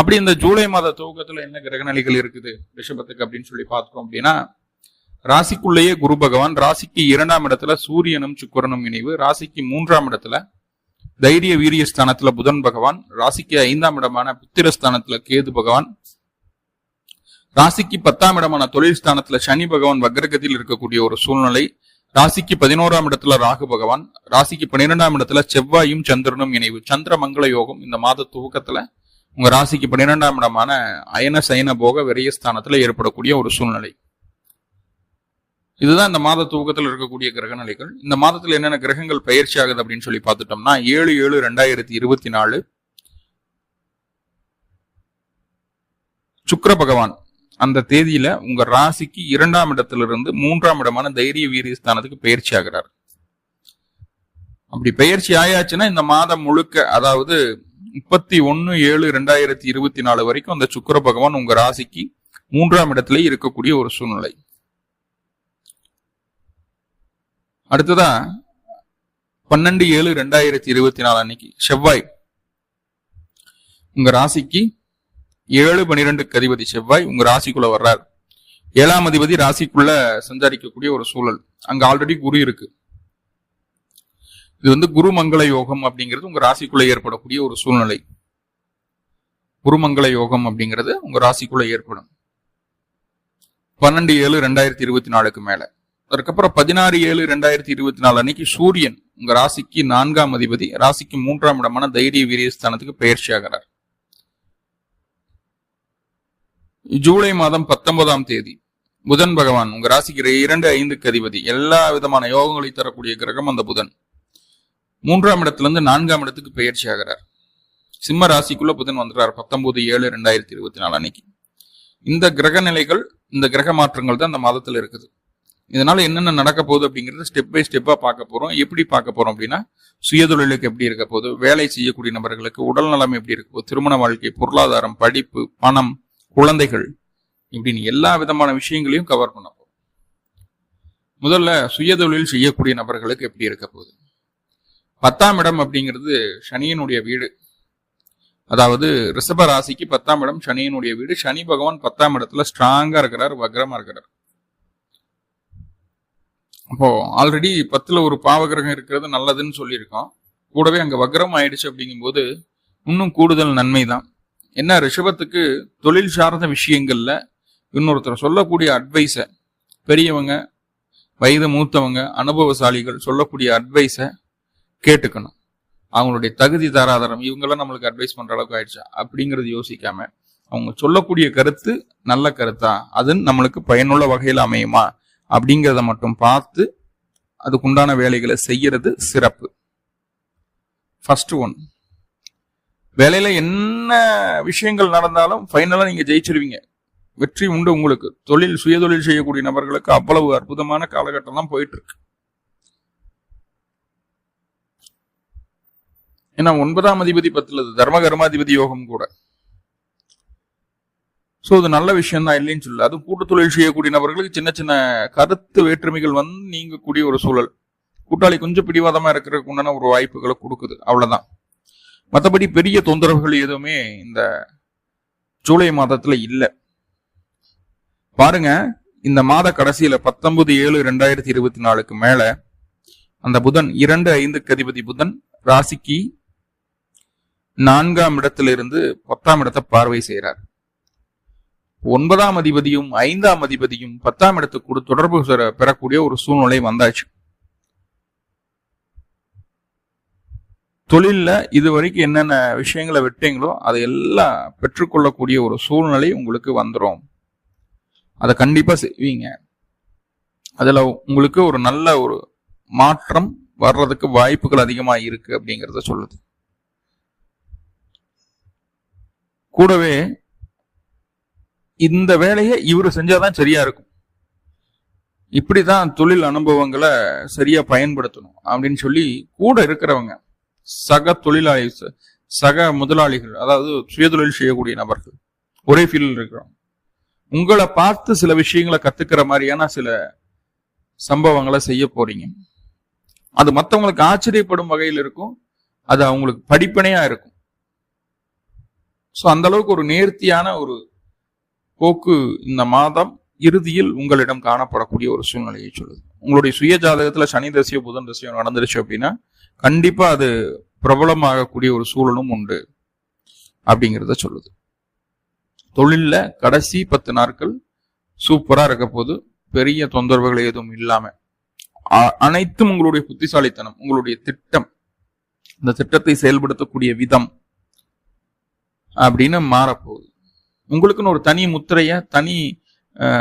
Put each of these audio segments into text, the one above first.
அப்படி இந்த ஜூலை மாத துவக்கத்துல என்ன கிரகநிலைகள் இருக்குது ரிஷபத்துக்கு அப்படின்னு சொல்லி பார்த்தோம் அப்படின்னா ராசிக்குள்ளேயே குரு பகவான் ராசிக்கு இரண்டாம் இடத்துல சூரியனும் சுக்கரனும் இணைவு ராசிக்கு மூன்றாம் இடத்துல தைரிய வீரிய ஸ்தானத்துல புதன் பகவான் ராசிக்கு ஐந்தாம் இடமான புத்திர ஸ்தானத்துல கேது பகவான் ராசிக்கு பத்தாம் இடமான தொழில் ஸ்தானத்துல சனி பகவான் வக்ரகத்தில் இருக்கக்கூடிய ஒரு சூழ்நிலை ராசிக்கு பதினோராம் இடத்துல ராகு பகவான் ராசிக்கு பன்னிரெண்டாம் இடத்துல செவ்வாயும் சந்திரனும் இணைவு சந்திர மங்கள யோகம் இந்த மாத துவக்கத்துல உங்க ராசிக்கு பன்னிரெண்டாம் இடமான அயன சயன போக விரயஸ்தானத்தில் ஏற்படக்கூடிய ஒரு சூழ்நிலை. இதுதான் இந்த மாத தூக்கத்தில் இருக்கக்கூடிய கிரக நிலைகள் இந்த மாதத்துல என்னென்ன கிரகங்கள் பயிற்சி ஆகுது அப்படின்னு சொல்லி பார்த்துட்டோம்னா ஏழு ஏழு ரெண்டாயிரத்தி இருபத்தி நாலு சுக்கர பகவான் அந்த தேதியில உங்க ராசிக்கு இரண்டாம் இடத்திலிருந்து மூன்றாம் இடமான தைரிய வீரிய ஸ்தானத்துக்கு பயிற்சி ஆகிறார். அப்படி பயிற்சி ஆயாச்சுன்னா இந்த மாதம் முழுக்க அதாவது முப்பத்தி ஒன்னு ஏழு ரெண்டாயிரத்தி இருபத்தி நாலு வரைக்கும் அந்த சுக்கிர பகவான் உங்க ராசிக்கு மூன்றாம் இடத்துல இருக்கக்கூடிய ஒரு சூழ்நிலை. அடுத்ததா பன்னெண்டு ஏழு ரெண்டாயிரத்தி இருபத்தி நாலு அன்னைக்கு செவ்வாய். உங்க ராசிக்கு ஏழு பனிரெண்டுக்கு அதிபதி செவ்வாய் உங்க ராசிக்குள்ள வர்றார். ஏழாம் அதிபதி ராசிக்குள்ள சஞ்சாரிக்கக்கூடிய ஒரு சூழல். அங்க ஆல்ரெடி குரு இருக்கு. இது வந்து குருமங்கள யோகம் அப்படிங்கிறது உங்க ராசிக்குள்ள ஏற்படக்கூடிய ஒரு சூழ்நிலை. குருமங்கள யோகம் அப்படிங்கிறது உங்க ராசிக்குள்ள ஏற்படும். பன்னெண்டு ஏழு ரெண்டாயிரத்தி இருபத்தி நாலுக்கு மேல. அதுக்கப்புறம் பதினாறு ஏழு ரெண்டாயிரத்தி இருபத்தி நாலு அன்னைக்கு சூரியன் உங்க ராசிக்கு நான்காம் அதிபதி ராசிக்கு மூன்றாம் இடமான தைரிய வீரியஸ்தானத்துக்கு பயிற்சி ஆகிறார் ஜூலை மாதம் பத்தொன்பதாம் தேதி புதன் பகவான் உங்க ராசிக்கு இரண்டு ஐந்துக்கு அதிபதி. எல்லா விதமான யோகங்களை தரக்கூடிய கிரகம் அந்த புதன். மூன்றாம் இடத்துல இருந்து நான்காம் இடத்துக்கு பயிற்சி ஆகிறார். சிம்ம ராசிக்குள்ள புதன் வந்துடுறார் பத்தொன்பது ஏழு ரெண்டாயிரத்தி இருபத்தி நாலு அன்னைக்கு. இந்த கிரக நிலைகள் இந்த கிரக மாற்றங்கள் தான் இந்த மாதத்துல இருக்குது. இதனால என்னென்ன நடக்க போகுது அப்படிங்கிறத ஸ்டெப் பை ஸ்டெப்பா பார்க்க போறோம். எப்படி பார்க்க போறோம் அப்படின்னா சுயதொழிலுக்கு எப்படி இருக்க போகுது வேலை செய்யக்கூடிய நபர்களுக்கு உடல் நலம் எப்படி இருக்க போகுது திருமண வாழ்க்கை பொருளாதாரம் படிப்பு பணம் குழந்தைகள் இப்படின்னு எல்லா விதமான விஷயங்களையும் கவர் பண்ண போறோம். முதல்ல சுயதொழில் செய்யக்கூடிய நபர்களுக்கு எப்படி இருக்க போகுது? பத்தாம் இடம் அப்படிங்கிறது சனியனுடைய வீடு. அதாவது ரிஷப ராசிக்கு பத்தாம் இடம் சனியனுடைய வீடு. சனி பகவான் பத்தாம் இடத்துல ஸ்ட்ராங்கா இருக்கிறார் வக்ரமா இருக்கிறார். அப்போ ஆல்ரெடி பத்துல ஒரு பாவகிரகம் இருக்கிறது நல்லதுன்னு சொல்லியிருக்கோம். கூடவே அங்க வக்ரம் ஆயிடுச்சு அப்படிங்கும்போது இன்னும் கூடுதல் நன்மை தான் என்ன ரிஷபத்துக்கு தொழில் சார்ந்த விஷயங்கள்ல இன்னொருத்தர் சொல்லக்கூடிய அட்வைஸை பெரியவங்க வயது மூத்தவங்க அனுபவசாலிகள் சொல்லக்கூடிய அட்வைஸை கேட்டுக்கணும். அவங்களுடைய தகுதி தாராதாரம் இவங்கெல்லாம் நம்மளுக்கு அட்வைஸ் பண்ற அளவுக்கு ஆயிடுச்சா? அப்படிங்கறது யோசிக்காம அவங்க சொல்லக்கூடிய கருத்து நல்ல கருத்தா? அது நம்மளுக்கு பயனுள்ள வகையில் அமையுமா? அப்படிங்கிறத மட்டும் பார்த்து அதுக்குண்டான வேலைகளை செய்யறது சிறப்பு. ஃபர்ஸ்ட் ஒன் வேலையில என்ன விஷயங்கள் நடந்தாலும் ஃபைனலா நீங்க ஜெயிச்சிருவீங்க. வெற்றி உண்டு உங்களுக்கு. தொழில் சுயதொழில் செய்யக்கூடிய நபர்களுக்கு அவ்வளவு அற்புதமான காலகட்டம் தான் போயிட்டு இருக்கு. ஏன்னா ஒன்பதாம் அதிபதி பத்துல தர்ம கர்மாதிபதி யோகம் கூட. சோ இது நல்ல விஷயம் தான் இல்லைன்னு சொல்லல. அதுவும் கூட்டு தொழில் செய்யக்கூடிய நபர்களுக்கு சின்ன சின்ன கருத்து வேற்றுமைகள் வந்து நீங்கக்கூடிய ஒரு சூழல். கூட்டாளி கொஞ்சம் பிடிவாதமா இருக்கிறதுக்கு உண்டான ஒரு வாய்ப்புகளை கொடுக்குது. அவ்வளவுதான். மற்றபடி பெரிய தொந்தரவுகள் எதுவுமே இந்த ஜூலை மாதத்துல இல்லை. பாருங்க இந்த மாத கடைசியில பத்தொன்பது ஏழு ரெண்டாயிரத்தி இருபத்தி நாலுக்கு மேல அந்த புதன் இரண்டு ஐந்துக்கு அதிபதி புதன் ராசிக்கு நான்காம் இடத்திலிருந்து பத்தாம் இடத்தை பார்வை செய்கிறார். ஒன்பதாம் அதிபதியும் ஐந்தாம் அதிபதியும் பத்தாம் இடத்துக்கு தொடர்பு பெறக்கூடிய ஒரு சூழ்நிலை வந்தாச்சு. தொழிலில் இது வரைக்கும் என்னென்ன விஷயங்களை விட்டீங்களோ அதை எல்லாம் பெற்றுக்கொள்ளக்கூடிய ஒரு சூழ்நிலை உங்களுக்கு வந்துடும் அதை கண்டிப்பாக செய்வீங்க. அதில் உங்களுக்கு ஒரு நல்ல ஒரு மாற்றம் வர்றதுக்கு வாய்ப்புகள் அதிகமாக இருக்குது அப்படிங்கிறத சொல்லுது. கூடவே இந்த வேலையை இவர் செஞ்சாதான் சரியா இருக்கும். இப்படிதான் தொழில் அனுபவங்களை சரியா பயன்படுத்தணும் அப்படின்னு சொல்லி கூட இருக்கிறவங்க சக தொழிலாளி சக முதலாளிகள் அதாவது சுயதொழில் செய்யக்கூடிய நபர்கள் ஒரே ஃபீல்டில் இருக்கிறவங்க உங்களை பார்த்து சில விஷயங்களை கத்துக்கிற மாதிரியான சில சம்பவங்களை செய்ய போறீங்க. அது மற்றவங்களுக்கு ஆச்சரியப்படும் வகையில் இருக்கும். அது அவங்களுக்கு படிப்பனையா இருக்கும். ஸோ அந்த அளவுக்கு ஒரு நேர்த்தியான ஒரு போக்கு இந்த மாதம் இறுதியில் உங்களிடம் காணப்படக்கூடிய ஒரு சூழ்நிலையை சொல்லுது. உங்களுடைய சுய ஜாதகத்துல சனி தசையோ புதன் தசையோ நடந்துருச்சு அப்படின்னா கண்டிப்பா அது பிரபலமாகக்கூடிய ஒரு சூழலும் உண்டு அப்படிங்கிறத சொல்லுது. தொழிலில் கடைசி பத்து நாட்கள் சூப்பராக இருக்க போது பெரிய தொந்தரவுகள் எதுவும் இல்லாமல் அனைத்தும் உங்களுடைய புத்திசாலித்தனம் உங்களுடைய திட்டம் இந்த திட்டத்தை செயல்படுத்தக்கூடிய விதம் அப்படின்னு மாறப்போகுது. உங்களுக்குன்னு ஒரு தனி முத்திரைய தனி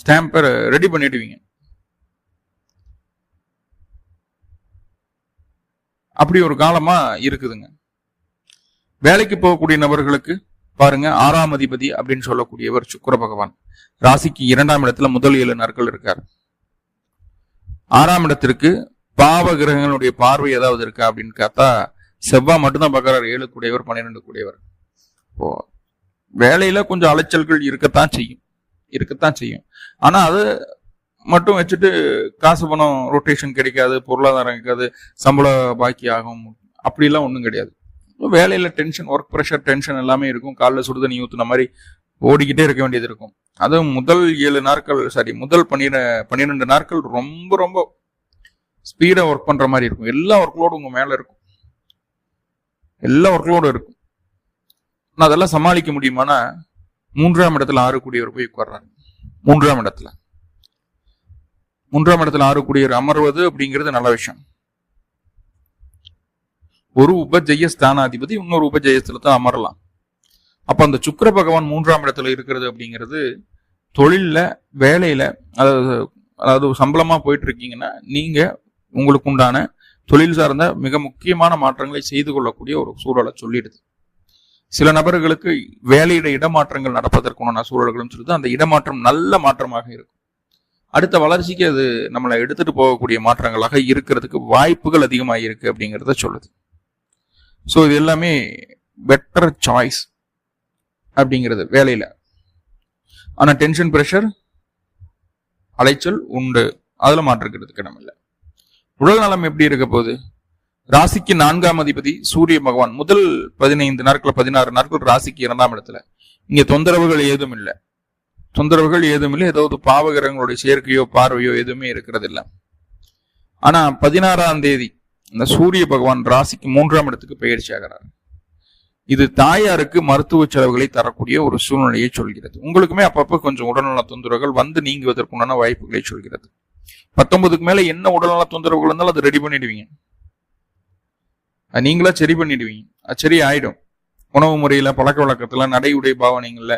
ஸ்டாம்பை ரெடி பண்ணிடுவீங்க. அப்படி ஒரு காலமா இருக்குதுங்க. வேலைக்கு போகக்கூடிய நபர்களுக்கு பாருங்க ஆறாம் அதிபதி அப்படின்னு சொல்லக்கூடியவர் சுக்கர பகவான். ராசிக்கு இரண்டாம் இடத்துல முதல் ஏழு நாட்கள் இருக்கார். ஆறாம் இடத்திற்கு பாவ கிரகங்களுடைய பார்வை ஏதாவது இருக்கா அப்படின்னு பார்த்தா செவ்வாய் மட்டும்தான் பார்க்கறாரு ஏழு கூடியவர் பன்னிரெண்டு கூடியவர். இப்போ வேலையில கொஞ்சம் அலைச்சல்கள் இருக்கத்தான் செய்யும். இருக்கத்தான் செய்யும். ஆனா அது மட்டும் வச்சுட்டு காசு பணம் ரொட்டேஷன் கிடைக்காது பொருளாதாரம் இருக்காது சம்பள பாக்கி ஆகும் அப்படிலாம் ஒன்றும் கிடையாது. வேலையில டென்ஷன் ஒர்க் ப்ரெஷர் டென்ஷன் எல்லாமே இருக்கும். காலைல சுடுதண்ணி ஊற்றுன மாதிரி ஓடிக்கிட்டே இருக்க வேண்டியது இருக்கும். அதுவும் முதல் ஏழு நாட்கள் சாரி முதல் பன்னிர பன்னிரெண்டு நாட்கள் ரொம்ப ரொம்ப ஸ்பீடாக ஒர்க் பண்ணுற மாதிரி இருக்கும். எல்லா ஒர்க்லோடும் உங்கள் மேலே இருக்கும். எல்லா ஒர்க்லோடும் இருக்கும். நான் அதெல்லாம் சமாளிக்க முடியுமானா மூன்றாம் இடத்துல ஆறு கூடியவர் போய் உட்கார்றாரு. மூன்றாம் இடத்துல. மூன்றாம் இடத்துல ஆறு கூடியவர் அமர்வது அப்படிங்கிறது நல்ல விஷயம். ஒரு உபஜெய ஸ்தானாதிபதி இன்னொரு உபஜெயத்துல தான் அமரலாம். அப்ப அந்த சுக்கர பகவான் மூன்றாம் இடத்துல இருக்கிறது அப்படிங்கிறது தொழிலில் வேலையில அதாவது அதாவது சம்பளமா போயிட்டு இருக்கீங்கன்னா நீங்க உங்களுக்கு உண்டான தொழில் சார்ந்த மிக முக்கியமான மாற்றங்களை செய்து கொள்ளக்கூடிய ஒரு சூழலை சொல்லிடுது. சில நபர்களுக்கு வேலையிட இடமாற்றங்கள் நடப்பதற்குண்டான சூழல்களும் சொல்லுது. அந்த இடமாற்றம் நல்ல மாற்றமாக இருக்கும். அடுத்த வளர்ச்சிக்கு அது நம்மளை எடுத்துட்டு போகக்கூடிய மாற்றங்களாக இருக்கிறதுக்கு வாய்ப்புகள் அதிகமாக இருக்கு அப்படிங்கிறத சொல்லுது. ஸோ இது எல்லாமே பெட்டர் சாய்ஸ் அப்படிங்கிறது வேலையில். ஆனால் டென்ஷன் ப்ரெஷர் அலைச்சல் உண்டு. அதில் மாற்றுக்கிறதுக்கு இடம் இல்லை உடல் நலம் எப்படி இருக்க போகுது? ராசிக்கு நான்காம் அதிபதி சூரிய பகவான். முதல் பதினைந்து நாட்கள் பதினாறு நாட்கள் ராசிக்கு இரண்டாம் இடத்துல. இங்க தொந்தரவுகள் ஏதும் இல்லை. தொந்தரவுகள் ஏதும் இல்லை. ஏதாவது பாவகிரகங்களுடைய சேர்க்கையோ பார்வையோ எதுவுமே இருக்கிறது இல்லை ஆனா பதினாறாம் தேதி இந்த சூரிய பகவான் ராசிக்கு மூன்றாம் இடத்துக்கு பயிற்சி ஆகிறார். இது தாயாருக்கு மருத்துவ செலவுகளை தரக்கூடிய ஒரு சூழ்நிலையை சொல்கிறது. உங்களுக்குமே அப்பப்போ கொஞ்சம் உடல்நல தொந்தரவுகள் வந்து நீங்குவதற்குண்டான வாய்ப்புகளை சொல்கிறது. பத்தொன்பதுக்கு மேல என்ன உடல்நல தொந்தரவுகள் இருந்தாலும் அதை ரெடி பண்ணிடுவீங்க. அது நீங்களா சரி பண்ணிடுவீங்க. அது சரி ஆயிடும். உணவு முறையில பழக்க வழக்கத்துல நடை உடை பாவனைகள்ல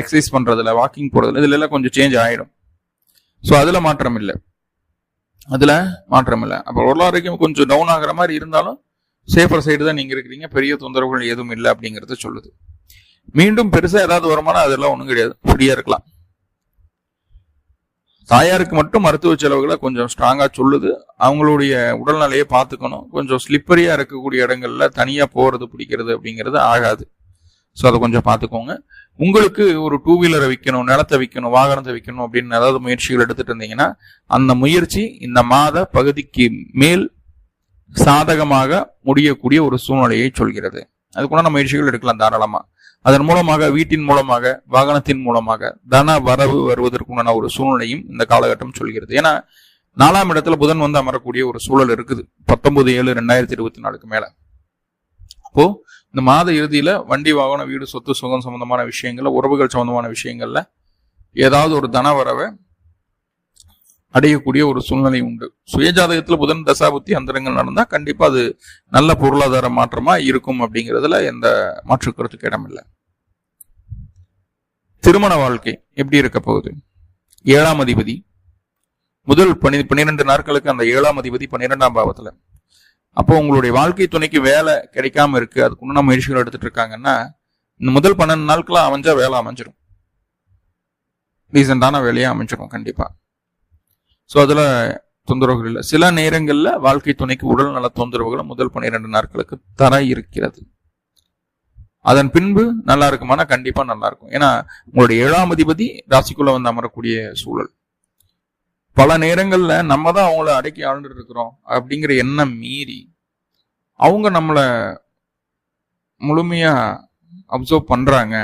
எக்ஸசைஸ் பண்றதுல வாக்கிங் போறதுல இதுல எல்லாம் கொஞ்சம் சேஞ்ச் ஆயிடும். ஸோ அதுல மாற்றம் இல்லை. அதுல மாற்றம் இல்லை. அப்போ பொருளாதாரம் கொஞ்சம் டவுன் ஆகுற மாதிரி இருந்தாலும் சேஃபர் சைடு தான் நீங்க இருக்கிறீங்க. பெரிய தொந்தரவுகள் எதுவும் இல்லை அப்படிங்கறத சொல்லுது. மீண்டும் பெருசா ஏதாவது வருமானம் அதெல்லாம் ஒன்றும் கிடையாது. ஃப்ரீயா இருக்கலாம். தாயாருக்கு மட்டும் மருத்துவ செலவுகளை கொஞ்சம் ஸ்ட்ராங்காக சொல்லுது. அவங்களுடைய உடல்நிலையை பார்த்துக்கணும். கொஞ்சம் ஸ்லிப்பரியாக இருக்கக்கூடிய இடங்கள்ல தனியாக போகிறது பிடிக்கிறது அப்படிங்கிறது ஆகாது. ஸோ அதை கொஞ்சம் பார்த்துக்கோங்க. உங்களுக்கு ஒரு டூ வீலரை விற்கணும் நிலத்தை விற்கணும் வாகனத்தை விற்கணும் அப்படின்னு ஏதாவது முயற்சிகள் எடுத்துட்டு இருந்தீங்கன்னா அந்த முயற்சி இந்த மாத பகுதிக்கு மேல் சாதகமாக முடியக்கூடிய ஒரு சூழ்நிலையை சொல்கிறது. அதுக்குண்டான முயற்சிகள் எடுக்கலாம் தாராளமாக அதன் மூலமாக வீட்டின் மூலமாக வாகனத்தின் மூலமாக தன வரவு வருவதற்குண்டான ஒரு சூழ்நிலையும் இந்த காலகட்டம் சொல்கிறது. ஏன்னா நாலாம் இடத்துல புதன் வந்து அமரக்கூடிய ஒரு சூழல் இருக்குது. பத்தொன்பது ஏழு ரெண்டாயிரத்தி இருபத்தி நாலுக்கு மேல. அப்போ இந்த மாத இறுதியில வண்டி வாகனம் வீடு சொத்து சுகம் சம்பந்தமான விஷயங்கள்ல உறவுகள் சம்பந்தமான விஷயங்கள்ல ஏதாவது ஒரு தன வரவை அடையக்கூடிய ஒரு சூழ்நிலை உண்டு. சுயஜாதகத்துல புதன் தசாபுத்தி அந்தரங்கள் நடந்தா கண்டிப்பா அது நல்ல பொருளாதார மாற்றமா இருக்கும் அப்படிங்கிறதுல எந்த மாற்று கருத்துக்கு இடமில்லை திருமண வாழ்க்கை எப்படி இருக்க போகுது? ஏழாம் அதிபதி. முதல் பனி பன்னிரெண்டு நாட்களுக்கு அந்த ஏழாம் அதிபதி பன்னிரெண்டாம் பாவத்துல. அப்போ உங்களுடைய வாழ்க்கை துணைக்கு வேலை கிடைக்காம இருக்கு. அதுக்கு உண்டான முயற்சிகள் எடுத்துட்டு இருக்காங்கன்னா இந்த முதல் பன்னெண்டு நாட்களாக அமைஞ்சா வேலை அமைஞ்சிடும் ரீசெண்டான வேலையாக அமைஞ்சிரும் கண்டிப்பாக ஸோ அதில் தொந்தரவுகள் இல்லை. சில நேரங்களில் வாழ்க்கை துணைக்கு உடல் நல தொந்தரவுகளை முதல் பன்னிரெண்டு நாட்களுக்கு தர இருக்கிறது. அதன் பின்பு நல்லா இருக்குமானா கண்டிப்பா நல்லா இருக்கும். ஏன்னா உங்களுடைய ஏழாம் அதிபதி ராசிக்குள்ள வந்து அமரக்கூடிய சூழல். பல நேரங்கள்ல நம்ம தான் அவங்கள அடக்கி ஆழ்ந்துட்டு இருக்கிறோம் அப்படிங்கிற எண்ணம் மீறி அவங்க நம்மளை முழுமையா அப்சர்வ் பண்றாங்க.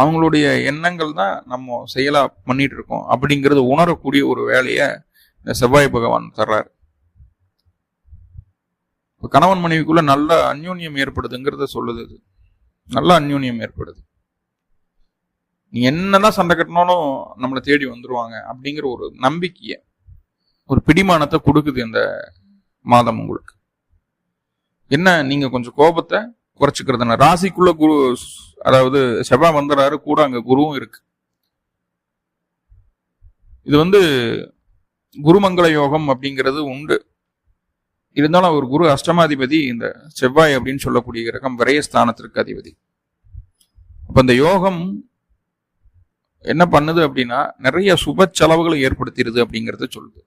அவங்களுடைய எண்ணங்கள் தான் நம்ம செயலாக பண்ணிட்டு இருக்கோம் அப்படிங்கிறது உணரக்கூடிய ஒரு வேலையை இந்த செவ்வாய் பகவான் தர்றாரு. இப்போ கணவன் மனைவிக்குள்ள நல்ல அந்யோன்யம் ஏற்படுதுங்கிறத சொல்லுது அது நல்ல அந்யோன்யம் ஏற்படுது. நீ என்னதான் சண்டை கட்டினாலும் நம்மளை தேடி வந்துருவாங்க அப்படிங்கிற ஒரு நம்பிக்கையை ஒரு பிடிமானத்தை கொடுக்குது இந்த மாதம் உங்களுக்கு. என்ன நீங்க கொஞ்சம் கோபத்தை குறைச்சிக்கிறது ராசிக்குள்ள குரு அதாவது செவ்வாய் வந்துறாரு கூட அங்க குருவும் இருக்கு. இது வந்து குருமங்கள யோகம் அப்படிங்கிறது உண்டு. இருந்தாலும் அவர் குரு அஷ்டமாதிபதி இந்த செவ்வாய் அப்படின்னு சொல்லக்கூடிய கிரகம் விரயஸ்தானத்திற்கு அதிபதி. அப்ப இந்த யோகம் என்ன பண்ணுது அப்படின்னா நிறைய சுப செலவுகளை ஏற்படுத்திடுது அப்படிங்கறத சொல்லுது.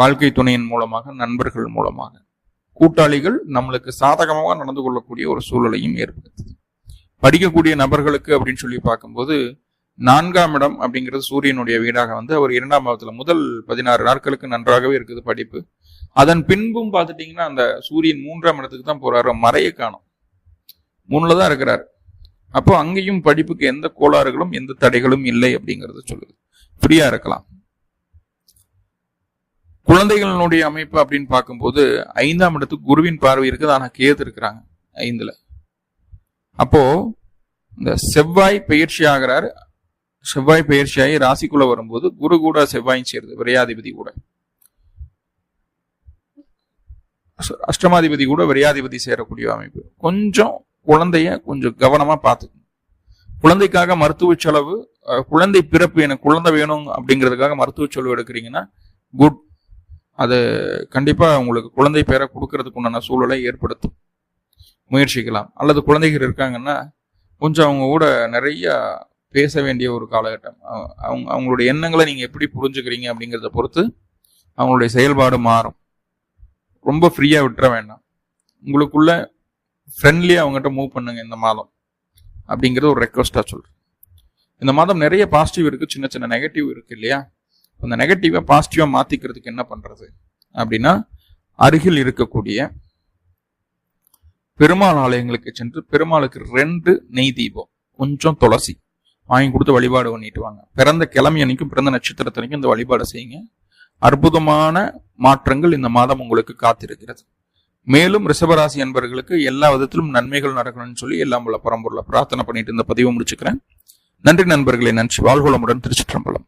வாழ்க்கை துணையின் மூலமாக நண்பர்கள் மூலமாக. கூட்டாளிகள் நம்மளுக்கு சாதகமாக நடந்து கொள்ளக்கூடிய ஒரு சூழலையும் ஏற்படுத்துது. படிக்கக்கூடிய நபர்களுக்கு அப்படின்னு சொல்லி பார்க்கும்போது நான்காம் இடம் அப்படிங்கிறது சூரியனுடைய வீடாக வந்து அவர் இரண்டாம் பாவத்தில் முதல் பதினாறு நாட்களுக்கு நன்றாகவே இருக்குது படிப்பு. அதன் பின்பும் பார்த்துட்டிங்கன்னா அந்த சூரியன் மூன்றாம் இடத்துக்கு தான் போறாரு. மறைய காணும். மூணில் தான் இருக்கிறார். அப்போ அங்கேயும் படிப்புக்கு எந்த கோளாறுகளும் எந்த தடைகளும் இல்லை அப்படிங்கிறத சொல்லுது. ஃப்ரீயா இருக்கலாம். குழந்தைகளினுடைய அமைப்பு அப்படின்னு பார்க்கும்போது ஐந்தாம் இடத்துக்கு குருவின் பார்வை இருக்குது. ஆனால் கேது இருக்கிறாங்க. ஐந்துல. அப்போ இந்த செவ்வாய் பயிற்சி ஆகிறார். செவ்வாய் பயிற்சியாகி ராசிக்குள்ள வரும்போது குரு கூட செவ்வாயும் சேருது விரையாதிபதி கூட. அஷ்டமாதிபதி கூட விரையாதிபதி சேரக்கூடிய அமைப்பு. கொஞ்சம் குழந்தைய கொஞ்சம் கவனமா பார்த்துக்கணும். குழந்தைக்காக மருத்துவ செலவு குழந்தை பிறப்பு எனக்கு குழந்தை வேணும் அப்படிங்கிறதுக்காக மருத்துவ செலவு எடுக்கிறீங்கன்னா குட். அது கண்டிப்பா உங்களுக்கு குழந்தை பேரை கொடுக்கறதுக்கு உண்டான சூழலை ஏற்படுத்தும். முயற்சிக்கலாம். அல்லது குழந்தைகள் இருக்காங்கன்னா கொஞ்சம் அவங்க கூட நிறைய பேச வேண்டிய ஒரு காலகட்டம். அவங்க அவங்களுடைய எண்ணங்களை நீங்கள் எப்படி புரிஞ்சுக்கிறீங்க அப்படிங்கிறத பொறுத்து அவங்களுடைய செயல்பாடு மாறும். ரொம்ப ஃப்ரீயாக விட்டுற வேண்டாம். உங்களுக்குள்ள ஃப்ரெண்ட்லியாக அவங்ககிட்ட மூவ் பண்ணுங்க இந்த மாதம் அப்படிங்கிறது ஒரு ரெக்வஸ்ட்டாக சொல்கிறேன் இந்த மாதம் நிறைய பாசிட்டிவ் இருக்குது சின்ன சின்ன நெகட்டிவ் இருக்கு இல்லையா? அந்த நெகட்டிவை பாசிட்டிவாக மாற்றிக்கிறதுக்கு என்ன பண்ணுறது அப்படின்னா அருகில் இருக்கக்கூடிய பெருமாள் ஆலயங்களுக்கு சென்று பெருமாளுக்கு ரெண்டு நெய் தீபம் கொஞ்சம் துளசி வாங்கி கொடுத்து வழிபாடு பண்ணிட்டு வாங்க. பிறந்த கிழமை அன்னைக்கும் பிறந்த நட்சத்திரத்தனைக்கும் இந்த வழிபாடு செய்யுங்க. அற்புதமான மாற்றங்கள் இந்த மாதம் உங்களுக்கு காத்திருக்கிறது. மேலும் ரிஷபராசி அன்பர்களுக்கு எல்லா விதத்திலும் நன்மைகள் நடக்கணும்னு சொல்லி எல்லாம் உள்ள பரம்பொருளை பிரார்த்தனை பண்ணிட்டு இந்த பதிவை முடிச்சுக்கிறேன். நன்றி நண்பர்களே நன்றி. வாழ்வளமுடன் திருச்சிற்றம்பலம்.